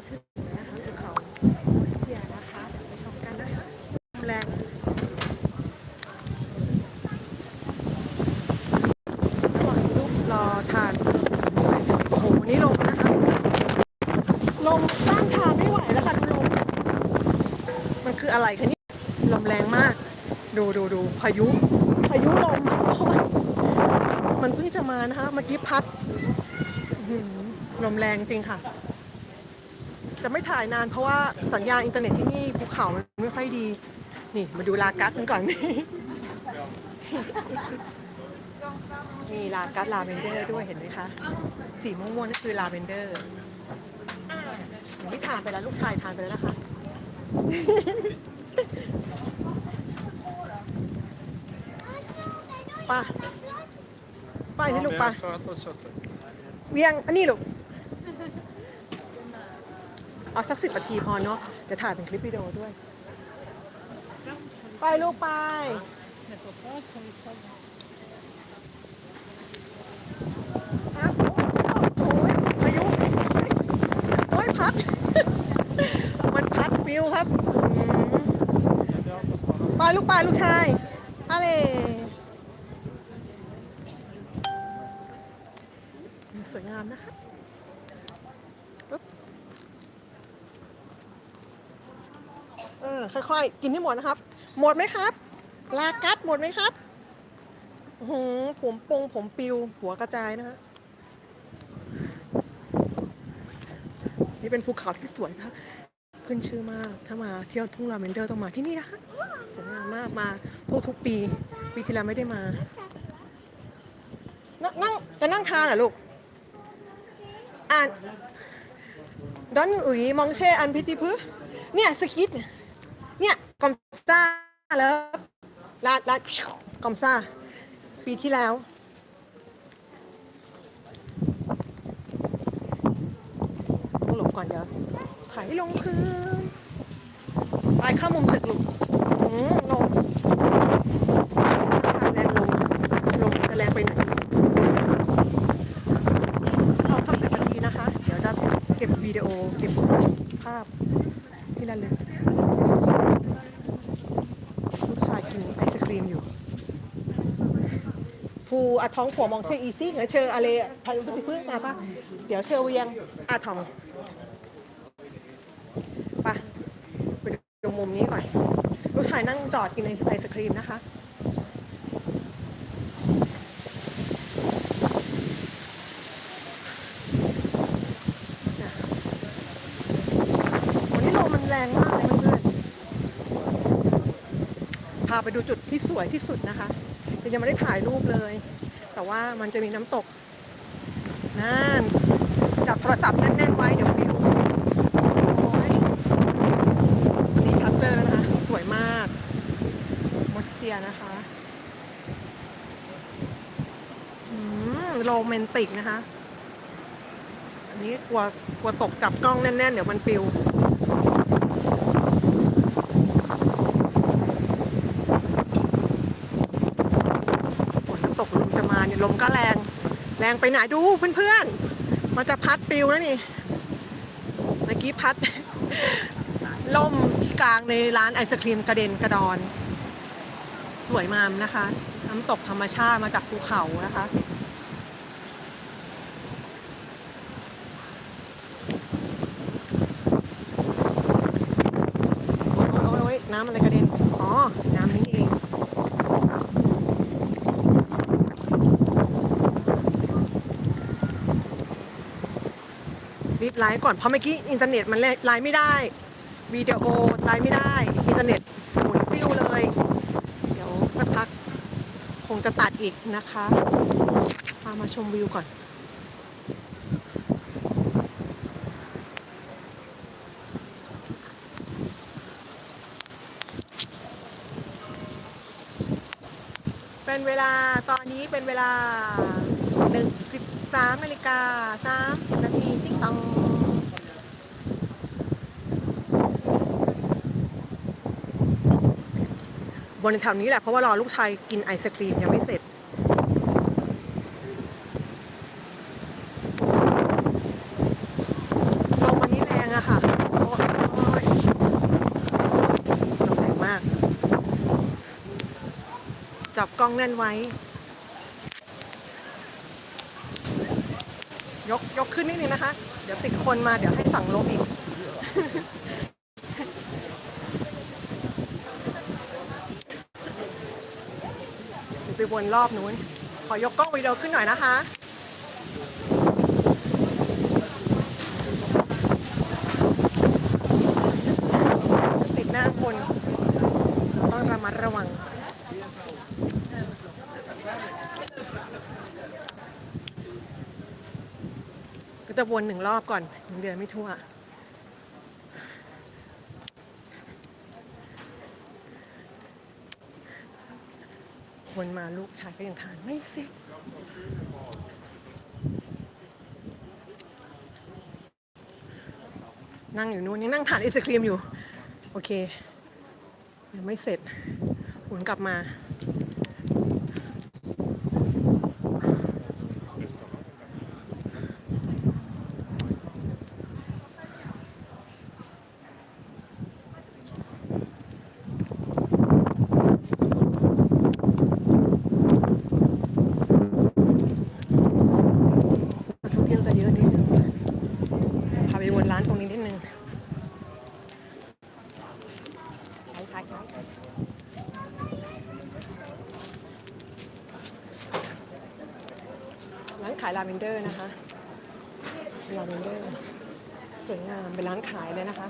มาถึงนะคะภูเขาเสียนะคะเดี๋ยวไปชมกันนะคะลมแรงระหว่างที่ลูกรอทานโอ้โหนี่ลมนะคะลมต้านทานไม่ไหวแล้วค่ะดูลมมันคืออะไรคะเนี่ยลมแรงมาก ดูดูดูพายุพายุลมโอ้ยมันเพิ่งจะมานะคะเมื่อกี้พัดลมแรงจริงค่ะ จะไม่ถ่ายนานเพราะว่าสัญญาณอินเทอร์เน็ตที่นี่ภูเขามันไม่ค่อยดี นี่มาดูลากัสกันก่อนนี่มีลากัสลาเวนเดอร์ด้วยเห็นไหมคะ สีม่วงๆนี่คือลาเวนเดอร์ไม่ทานไปแล้วลูกชายทานไปแล้วนะคะป้าป้าที่ลูกป้าเวียงอันนี้ลูก เอาสักสิบนาทีพอเนาะเดี๋ยวถ่ายเป็นคลิปวิดีโอด้วย ไปลูกไปครับโอ้ยพายุโอ้ยพัด มันพัดฟิวครับไปลูกไปลูกชายอะไรสวยงามนะคะปึ๊บเออค่อยๆ กินให้หมดนะครับ หมดไหมครับ ลากัดหมดไหมครับโอ้โหผมปงผมปิว หัวกระจายนะฮะนี่เป็นภูเขาที่สวยนะขึ้นชื่อมาก ถ้ามาเที่ยวทุ่งลาเวนเดอร์ต้องมาที่นี่นะคะสวยงามมากมาทุกทุกปี ปีที่แล้วไม่ได้มา นั่งจะนั่งทานเหรอลูก อ่านดอนอุ๋ยมองเช่อันพิจิพือเนี่ยสกิดเนี่ย เนี่ยกอมซ่าแล้วลาดลาดกอมซ่า ปีที่แล้ว ต้องหลบก่อนเดี๋ยวไถลงพื้นไปเข้ามุมตึกลูกอืมลงแรงลง ลงจะแรงไปไหนเอาพักสิบนาทีนะคะ เดี๋ยวจะเก็บวิดีโอ เก็บภาพที่ระลึกลู กินไอศครีมอยู่ภูอะท้องผัวมองเชออีซี่เหรอเชออะไรพายุทุกเพื่อนมาปะเดี๋ยวเชอเวียงอะท้องไปไปดูมุมนี้ก่อน ลูกชายนั่งจอดกินไอศครีมนะคะวันนี้ลมมันแรงมากเลยเพื่อนๆพาไปดูจุดที่สวยที่สุดนะคะยังไม่ได้ถ่ายรูปเลย แต่ว่ามันจะมีน้ำตกนั่นจับโทรศัพท์แน่นๆไว้เดี๋ยววิวโอ้ยนี่ชัดเจอนะคะ สวยมากมอสเตียนะคะโรแมนติกนะคะ อันนี้กลัวกลัวตกจับกล้องแน่นๆ เดี๋ยวมันปิว ฝนตก ลมก็แรง แรงไปไหนดูเพื่อนๆ มันจะพัดปิวแล้วนี่ เมื่อกี้พัด ล่มที่กลางในร้านไอศครีมกระเด็นกระดอน สวยมามนะคะ น้ำตกธรรมชาติมาจากภูเขานะคะ โอ้ยโอ้ยโอ้ยน้ำอะไรกระเด็น อ๋อ น้ำนี้เอง รีบ ไลฟ์ก่อนเพราะเมื่อกี้อินเทอร์เน็ตมันไลฟ์ไม่ได้วิดีโอไลฟ์ไม่ได้อินเทอร์เน็ตหมุนติ้วเลย เดี๋ยวสักพักคงจะตัดอีกนะคะพามาชมวิวก่อนเป็นเวลาตอนนี้เป็นเวลาหนึ่งสิบสามนาฬิกาสามนาทีติ๊งตอง นแถวนี้แหละเพราะว่ารอลูกชายกินไอศครีมยังไม่เสร็จ ลมวันนี้แรงอะค่ะโอ้ยแรงมาก จับกล้องแน่นไว้ ยกยกขึ้นนิดนึงนะคะ เดี๋ยวติดคนมาเดี๋ยวให้สั่งลบอีก ไปวนรอบนู้น ขอยกกล้องวิดีโอขึ้นหน่อยนะคะ ติดหน้าคน ต้องระมัดระวังก็จะวนหนึ่งรอบก่อนยังเดินไม่ทั่ว คนมาลูกชายก็ยังทานไม่เสร็จนั่งอยู่นู้นยังนั่งทานไอศครีมอยู่ โอเค ยังไม่เสร็จหมุนกลับมา นักท่องเที่ยวจะเยอะนิดนึงพาไปวนร้านตรงนี้นิดนึงขายขายขายร้านขายลาเวนเดอร์นะคะลาเวนเดอร์สวยงามเป็นร้านขายเลยนะคะ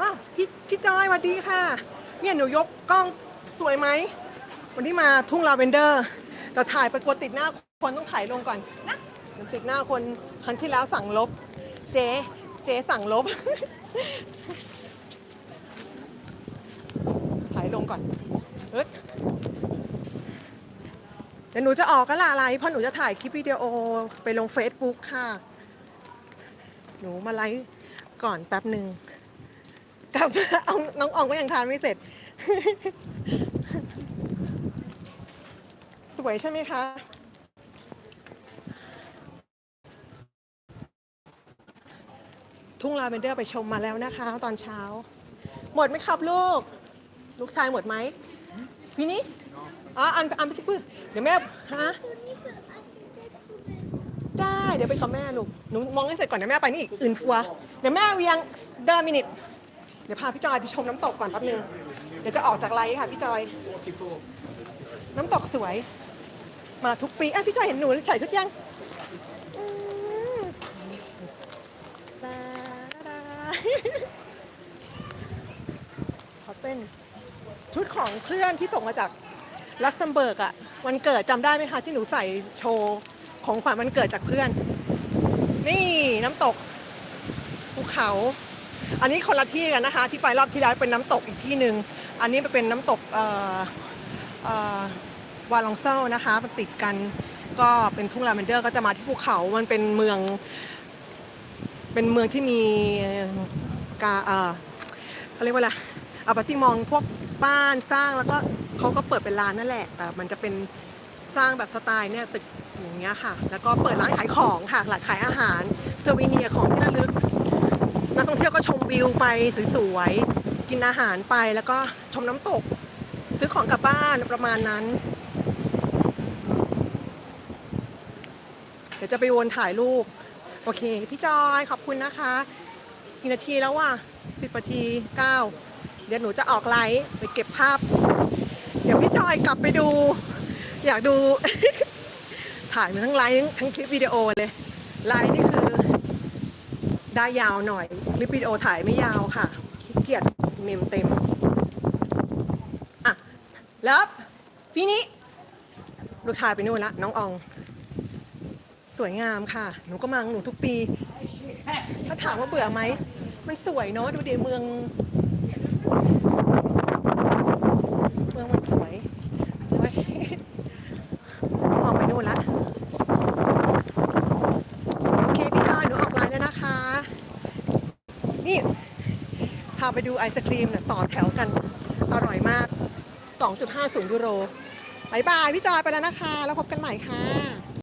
อ้าวพี่พี่จอยสวัสดีค่ะ เนี่ยหนูยกกล้องสวยไหม วันนี้มาทุ่งลาเวนเดอร์แต่ถ่ายไปกลัวติดหน้าคนต้องถ่ายลงก่อนนะติดหน้าคนครั้งที่แล้วสั่งลบ เจ๊เจ๊สั่งลบถ่ายลงก่อนเอ๊ะเดี๋ยวหนูจะออกก็ละอะไร เพราะหนูจะถ่ายคลิปวิดีโอไปลง Facebook ค่ะ หนูมาไลฟ์ก่อนแป๊บหนึ่งกลับมาเอาน้องอองก็ยังทานไม่เสร็จ สวยใช่ไหมคะ ทุ่งลาเวนเดอร์ไปชมมาแล้วนะคะ ตอนเช้า หมดไหมครับลูก ลูกชายหมดไหมพี่นี่อ๋ออันอันไปชิปื้อเดี๋ยวแม่ฮะได้เดี๋ยวไปชมแม่ลูกหนูมองให้เสร็จก่อนเดี๋ยวแม่ไปนี่อีกอื่นฟัวเดี๋ยวแม่เวียงเดอร์มินิทเดี๋ยวพาพี่จอยไปชมน้ำตกก่อนแป๊บนึงเดี๋ยวจะออกจากไลฟ์ค่ะพี่จอย น้ำตกสวย มาทุกปีอะพี่จอยเห็นหนูใส่ชุดยังอืมดาดา ขอเต้น ชุดของเพื่อนที่ส่งมาจากลักเซมเบิร์กอะวันเกิดจำได้ไหมคะ ที่หนูใส่โชว์ของขวัญวันเกิดจากเพื่อน นี่น้ำตกภูเขา อันนี้คนละที่กันนะคะ ที่ไปรอบที่แล้วเป็นน้ำตกอีกที่หนึ่งอันนี้เป็นน้ำตกวาลองเซานะคะมันติดกันก็เป็นทุ่งลาเวนเดอร์ก็จะมาที่ภูเขา มันเป็นเมือง เป็นเมืองที่มีกาเออเขาเรียกว่าอะไรอาปาติมองพวกบ้านสร้างแล้วก็เขาก็เปิดเป็นร้านนั่นแหละ แต่มันจะเป็นสร้างแบบสไตล์เนี่ยตึกอย่างเงี้ยค่ะ แล้วก็เปิดร้านขายของค่ะร้านขายอาหารเซอร์วิเนียของที่ระลึกนักท่องเที่ยวก็ชมวิวไปสวยๆกินอาหารไปแล้วก็ชมน้ำตก ซื้อของกลับบ้านประมาณนั้น เดี๋ยวจะไปวนถ่ายรูป โอเค พี่จอยขอบคุณนะคะกี่นาทีแล้วว่ะสิบนาทีเก้าเดี๋ยวหนูจะออกไลฟ์ไปเก็บภาพ เดี๋ยวพี่จอยกลับไปดู อยากดู ถ่ายมาทั้งไลฟ์ทั้งคลิปวิดีโอเลยไลฟ์นี่คือ ได้ยาวหน่อย คลิปวิดีโอถ่ายไม่ยาวค่ะขี้เกียจเมมเต็มอะแล้วพี่นี้ลูกชายไปนู่นละน้องออง สวยงามค่ะ หนูก็มาของหนูทุกปี ถ้าถามว่าเบื่อไหม มันสวยเนาะ ดูดิเมือง เมืองมันสวยเว้ยน้ออองไปนู่นละ โอเคพี่จอยหนูออกไลน์แล้วนะคะ นี่ พาไปดูไอศครีมเนี่ยต่อแถวกัน อร่อยมาก 2.50ยูโรบายบาย พี่จอยไปแล้วนะคะ แล้วพบกันใหม่ค่ะ